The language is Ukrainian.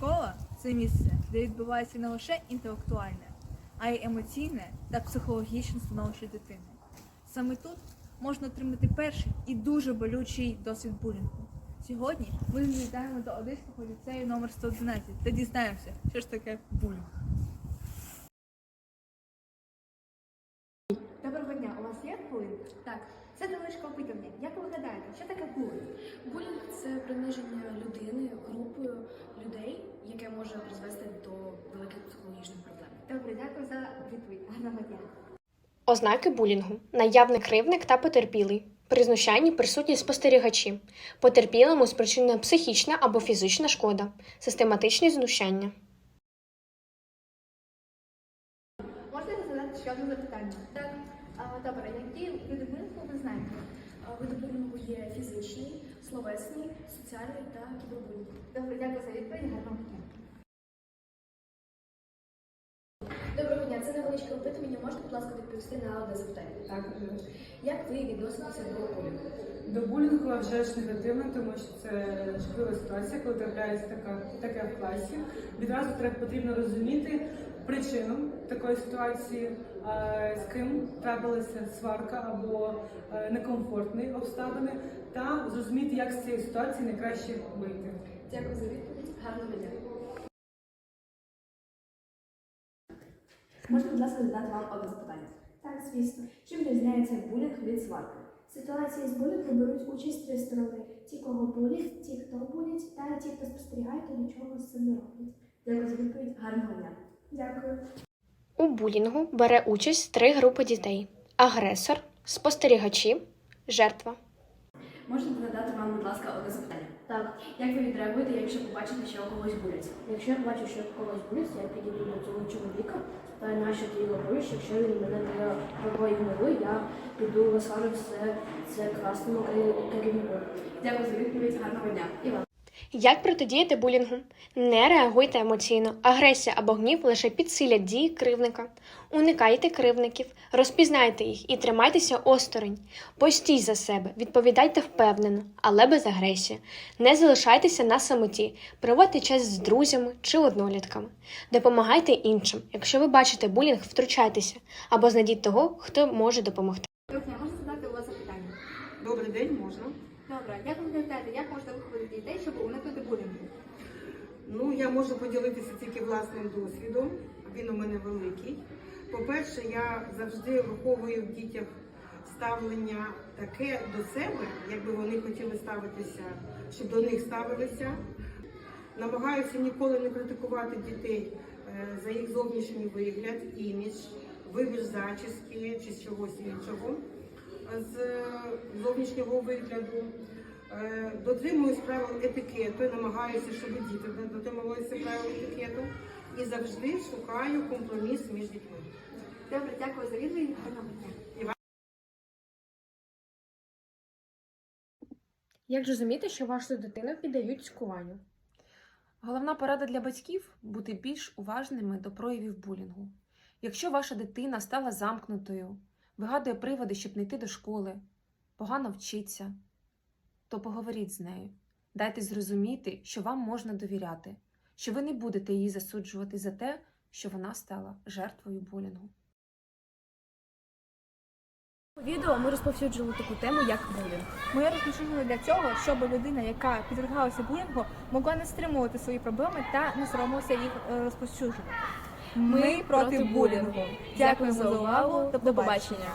Школа це місце, де відбувається не лише інтелектуальне, а й емоційне та психологічне становище дитини. Саме тут можна отримати перший і дуже болючий досвід булінгу. Сьогодні ми завітаємо до Одеського ліцею номер 111 та дізнаємося, що ж таке булінг. Доброго дня, у вас є булінг? Так, Це невеличке опитування. Як ви гадаєте, що таке булінг? булінг це приниження людини групою людей, яке може призвести до великих психологічних проблем. Добре, дякую за відповідь. Гарного дня. Ознаки булінгу: наявний кривник та потерпілий. При знущанні присутні спостерігачі. Потерпілому спричинена психічна або фізична шкода, систематичні знущання. Можете задати ще одне запитання? Так. А, добре, які види булінгу ви знаєте? Види булінгу є фізичний, словесний, соціальний та кібербулінг. Добре, дякую за відповідь. Гарного дня. Доброго дня, це невеличке опитування. Можете, будь ласка, відповісти на одне запитання? Так, Як ви відноситеся до булінгу? до булінгу вже ж негативно, тому що це жахлива ситуація, коли трапляється така таке в класі. Відразу треба потрібно розуміти причину такої ситуації, е, з ким трапилася сварка або е, некомфортні обставини, та зрозуміти, як з цієї ситуації найкраще вийти. Дякую за відповідь. Гарного дня. Можна, будь ласка, задати вам одне запитання? Так, звісно. Чим відрізняється булінг від сварки? Ситуації з булінгу беруть участь три сторони: ті, кого булять, ті, хто булять, та ті, хто спостерігає та нічого з цим не роблять. Дякую за відповідь. Гарного дня. Дякую. У булінгу бере участь три групи дітей: агресор, спостерігачі, жертва. Можна задати вам, будь ласка, одне запитання? Так, Як ви відреагуєте, якщо побачите, що когось булять? якщо я бачу, що когось булять, я підійду до цього чоловіка та нащо ти його боїш, якщо він мене не пробує голови, я піду розкажу все це красному керівнику. Дякую за відповідь. Гарного дня. І вам. Як протидіяти булінгу? Не реагуйте емоційно. Агресія або гнів лише підсилять дії кривника. Уникайте кривників, розпізнайте їх і тримайтеся осторонь. Постій за себе, відповідайте впевнено, але без агресії. Не залишайтеся на самоті, проводьте час з друзями чи однолітками. Допомагайте іншим. Якщо ви бачите булінг, втручайтеся або знайдіть того, хто може допомогти. Добрий день, можна. Добре, як ви гадаєте, як можна виховати дітей, щоб уникнути булінгу? Ну, я можу поділитися тільки власним досвідом. Він у мене великий. По-перше, я завжди виховую в дітях ставлення таке до себе, якби вони хотіли ставитися, щоб до них ставилися. Намагаюся ніколи не критикувати дітей е, за їх зовнішній вигляд, імідж, вибір зачіски чи чогось іншого з зовнішнього вигляду. Е, Дотримуюсь правил етикету, і намагаюся, щоб діти дотримувалися правил етикету. І завжди шукаю компроміс між дітьми. Добре, дякую за відповідь. Як зрозуміти, що вашу дитину піддають цькуванню? Головна порада для батьків бути більш уважними до проявів булінгу. Якщо ваша дитина стала замкнутою, вигадує приводи, щоб не йти до школи, погано вчиться, то поговоріть з нею. Дайте зрозуміти, що вам можна довіряти, що ви не будете її засуджувати за те, що вона стала жертвою булінгу. У відео ми розповсюджували таку тему, як булінг. Ми розпочали для цього, щоб людина, яка підвергалася булінгу, могла не стримувати свої проблеми та не соромилася їх е, розповсюджувати. Ми проти булінгу. Дякую за увагу. До побачення.